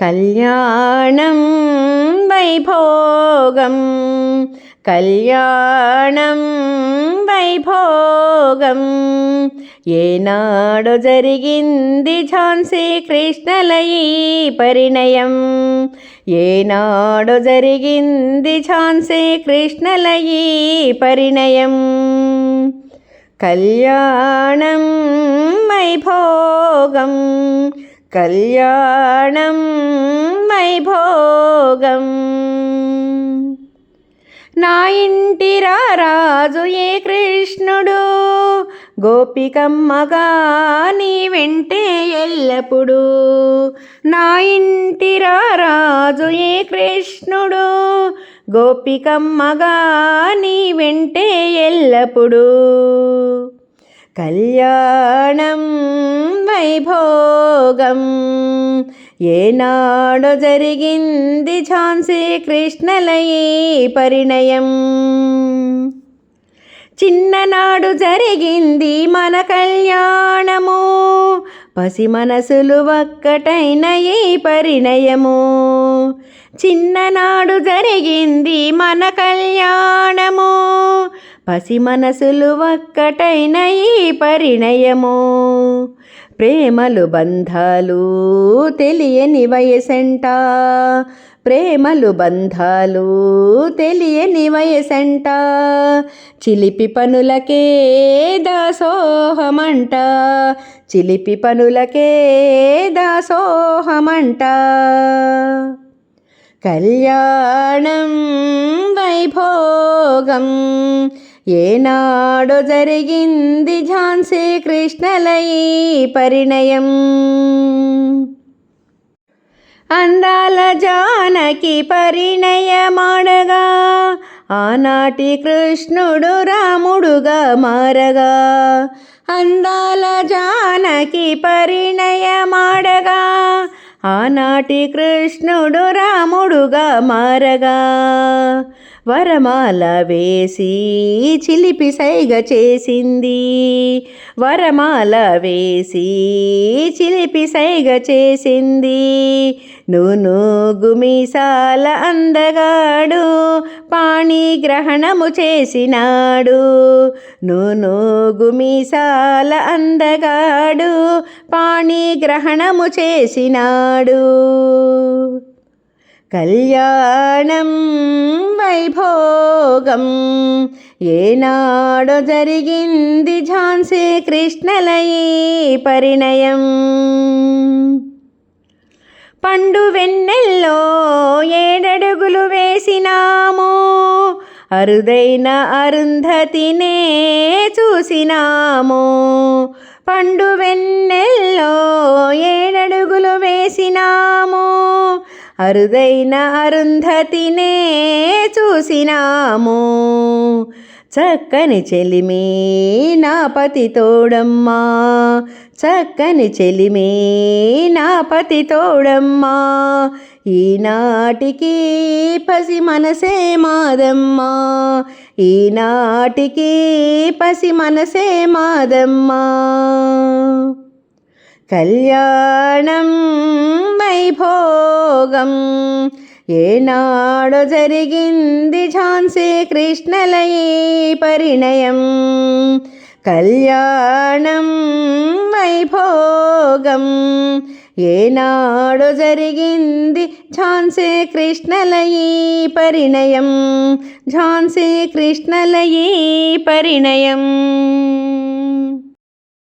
కళ్యాణం వైభోగం. కళ్యాణం వైభోగం. ఏనాడు జరిగింది ఝాన్సీ కృష్ణలయీ పరిణయం. ఏనాడు జరిగింది ఝాన్సీ కృష్ణలయీ పరిణయం. కళ్యాణం వైభోగం. కళ్యాణం వైభోగం నా ఇంటి రాజు ఏ కృష్ణుడు? గోపికమ్మగా నీ వెంటే ఎల్లప్పుడు. నా ఇంటి రాజు ఏ కృష్ణుడు? గోపికమ్మగా నీ వెంటే ఎల్లప్పుడు. కళ్యాణం వైభోగం. ఏనాడు జరిగింది ఝాన్సీ కృష్ణలయీ పరిణయం. చిన్ననాడు జరిగింది మన కళ్యాణము పసి మనసులు ఒక్కటైన ఈ పరిణయము. చిన్ననాడు జరిగింది మన కళ్యాణము పసి మనసులు ఒక్కటైన ఈ పరిణయము. ప్రేమలు బంధాలు తెలియని వయసంట. ప్రేమలు బంధాలు తెలియని వయసంట. చిలిపి పనులకే దాసోహమంట. చిలిపి పనులకే దాసోహమంట. కళ్యాణం వైభోగం ఏనాడో జరిగింది ఝాన్సీ కృష్ణలై పరిణయం. అందాల జానకి పరిణయమాడగా ఆనాటి కృష్ణుడు రాముడుగా మారగా. అందాల జానకి పరిణయమాడగా ఆనాటి కృష్ణుడు రాముడుగా మారగా. వరమాల వేసి చిలిపి సైగ చేసింది. వరమాల వేసి చిలిపి సైగ చేసింది. నూను గుమిసాల అందగాడు పాణిగ్రహణము చేసినాడు. నూను గుమిసాల అందగాడు పాణిగ్రహణము చేసినాడు. కళ్యాణం వైభోగం. ఏనాడో జరిగింది ఝాన్సీ కృష్ణలయీ పరిణయం. పండు వెన్నెల్లో ఏడడుగులు వేసినాము అరుదైన అరుంధతినే చూసినాము. పండు వెన్నెల్లో ఏడడుగులు వేసినాము అరుదైన అరుంధతినే చూసినాము. చక్కని చెలిమే నా పతి తోడమ్మా. చక్కని చెలిమే నా పతి తోడమ్మా. ఈనాటికి పసి మనసే మాదమ్మా. ఈనాటికి పసి మనసే మాదమ్మా. కళ్యాణం వైభోగం. ఏనాడు జరిగింది ఝాన్సీ కృష్ణలయి పరిణయం. కళ్యాణం వైభోగం. ఏనాడు జరిగింది ఝాన్సీ కృష్ణలయి పరిణయం. ఝాన్సీ కృష్ణలయి పరిణయం.